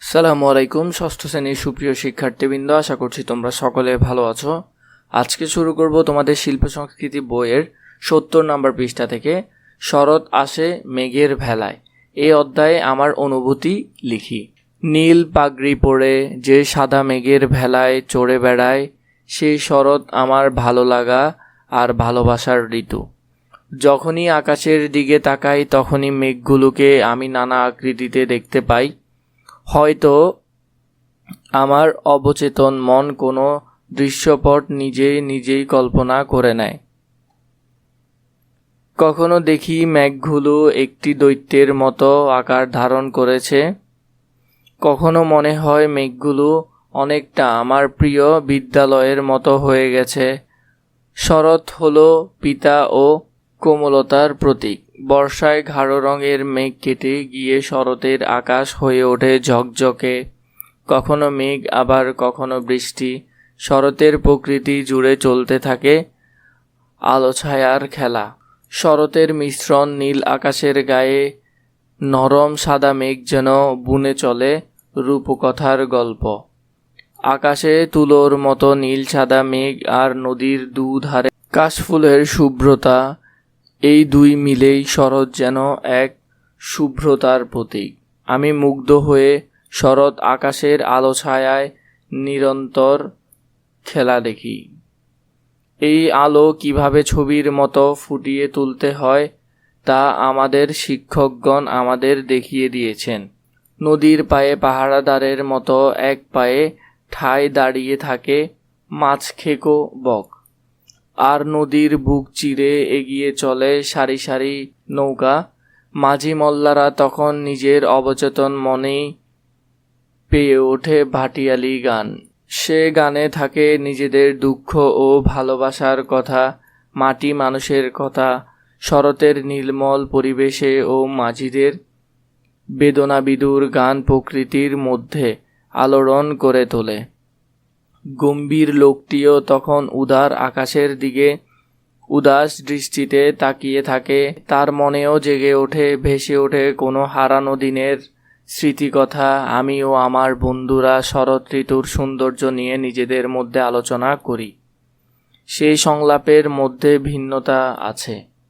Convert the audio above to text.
সালামু আলাইকুম, ষষ্ঠ শ্রেণির সুপ্রিয় শিক্ষার্থীবৃন্দ, আশা করছি তোমরা সকলে ভালো আছো। আজকে শুরু করব তোমাদের শিল্প সংস্কৃতি বইয়ের সত্তর নম্বর পৃষ্ঠা থেকে, শরৎ আসে মেঘের ভেলায়। এই অধ্যায়ে আমার অনুভূতি লিখি। নীল পাগড়ি পরে যে সাদা মেঘের ভেলায় চড়ে বেড়ায় সেই শরৎ আমার ভালো লাগা আর ভালোবাসার ঋতু। যখনই আকাশের দিকে তাকাই, তখনই মেঘগুলোকে আমি নানা আকৃতিতে দেখতে পাই। হয়তো আমার অবচেতন মন কোনো দৃশ্যপট নিজেই নিজেই কল্পনা করে নেয়। কখনো দেখি মেঘগুলো একটি দৈত্যের মতো আকার ধারণ করেছে। কখনো মনে হয় মেঘগুলো অনেকটা আমার প্রিয় বিদ্যালয়ের মতো হয়ে গেছে। শরৎ হলো পিতা ও কোমলতার প্রতীক। বর্ষায় ঘাড়ো রঙের মেঘ কেটে গিয়ে শরতের আকাশ হয়ে ওঠে ঝকঝকে। কখনো মেঘ, আবার কখনো বৃষ্টি। শরতের প্রকৃতি জুড়ে চলতে থাকে আলো ছায়ার খেলা। শরতের মিশ্রণ নীল আকাশের গায়ে, নরম সাদা মেঘ যেন বুনে চলে রূপকথার গল্প। আকাশে তুলোর মতো নীল সাদা মেঘ আর নদীর দুধারে কাশফুলের শুভ্রতা। এই দুই মিলেই শরৎ যেন এক শুভ্রতার প্রতীক। আমি মুগ্ধ হয়ে শরৎ আকাশের আলো ছায়ায় নিরন্তর খেলা দেখি। এই আলো কীভাবে ছবির মতো ফুটিয়ে তুলতে হয়, তা আমাদের শিক্ষকগণ আমাদের দেখিয়ে দিয়েছেন। নদীর পায়ে পাহারাদারের মতো এক পায়ে ঠায় দাঁড়িয়ে থাকে মাছ খেকো বক। আর নদীর বুক চিরে এগিয়ে চলে সারি সারি নৌকা। মাঝি মল্লারা তখন নিজের অবচেতন মনেই পেয়ে ওঠে ভাটিয়ালি গান। সে গানে থাকে নিজেদের দুঃখ ও ভালোবাসার কথা, মাটি মানুষের কথা, শরতের নির্মল পরিবেশে ও মাঝিদের বেদনাবিদুর গান প্রকৃতির মধ্যে আলোড়ন করে তোলে। গম্ভীর লোকটিও তখন উদার আকাশের দিকে উদাস দৃষ্টিতে তাকিয়ে থাকে। তার মনেও জেগে ওঠে, ভেসে ওঠে কোনো হারানো দিনের স্মৃতিকথা। আমি ও আমার বন্ধুরা শরৎ ঋতুর সৌন্দর্য নিয়ে নিজেদের মধ্যে আলোচনা করি। সেই সংলাপের মধ্যে ভিন্নতা আছে।